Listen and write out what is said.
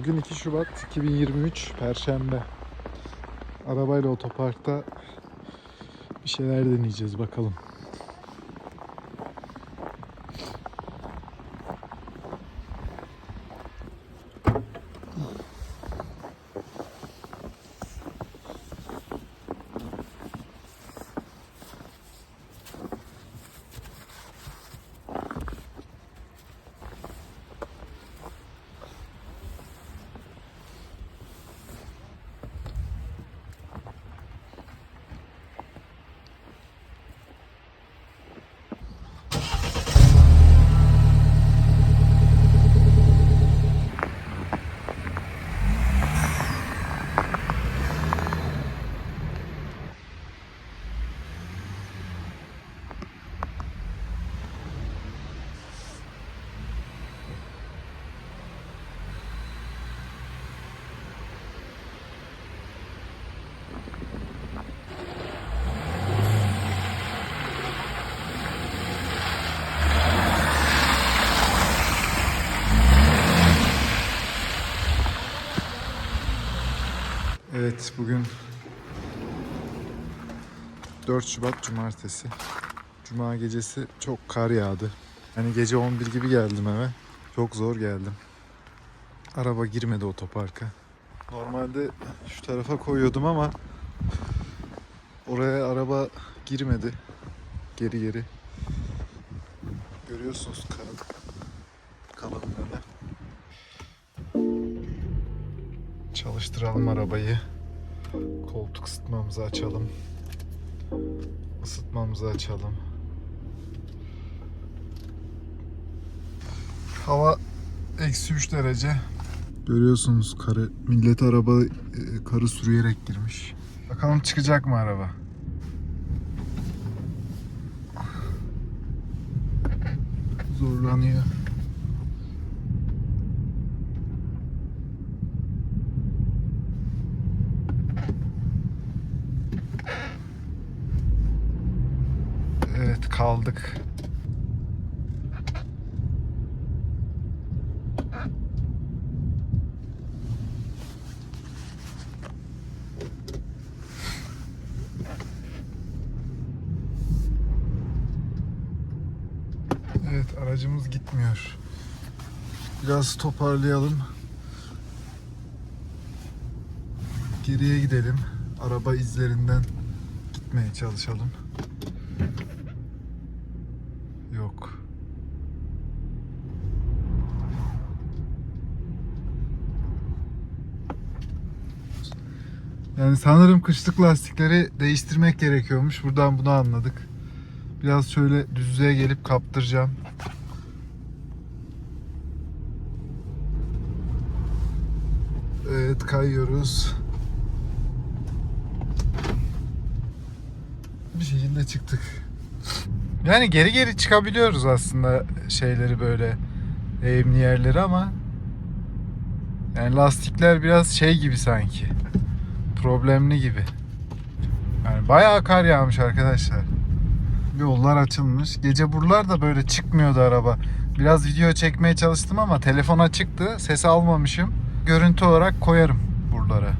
Bugün 2 Şubat 2023 Perşembe. Arabayla otoparkta bir şeyler deneyeceğiz bakalım. Evet bugün 4 Şubat Cumartesi. Cuma gecesi çok kar yağdı. Hani gece 11 gibi geldim eve. Çok zor geldim. Araba girmedi otoparka. Normalde şu tarafa koyuyordum ama oraya araba girmedi. Geri geri. Görüyorsunuz karın kalınlığını. Çalıştıralım arabayı. Koltuk ısıtmamızı açalım. Isıtmamızı açalım. Hava eksi 3 derece. Görüyorsunuz karı, millet araba e, karı sürüyerek girmiş. Bakalım çıkacak mı araba? Zorlanıyor. Evet kaldık. Evet aracımız gitmiyor. Biraz toparlayalım. Geriye gidelim. Araba izlerinden gitmeye çalışalım. Yok. Yani sanırım kışlık lastikleri değiştirmek gerekiyormuş. Buradan bunu anladık. Biraz şöyle düzlüğe gelip kaptıracağım. Evet kayıyoruz. Bir şekilde çıktık. Yani geri geri çıkabiliyoruz aslında şeyleri böyle eğimli yerleri ama yani lastikler biraz şey gibi sanki. Problemli gibi. Yani bayağı kar yağmış arkadaşlar. Yollar açılmış. Gece buralar da böyle çıkmıyordu araba. Biraz video çekmeye çalıştım ama telefona çıktı. Ses almamışım. Görüntü olarak koyarım buralara.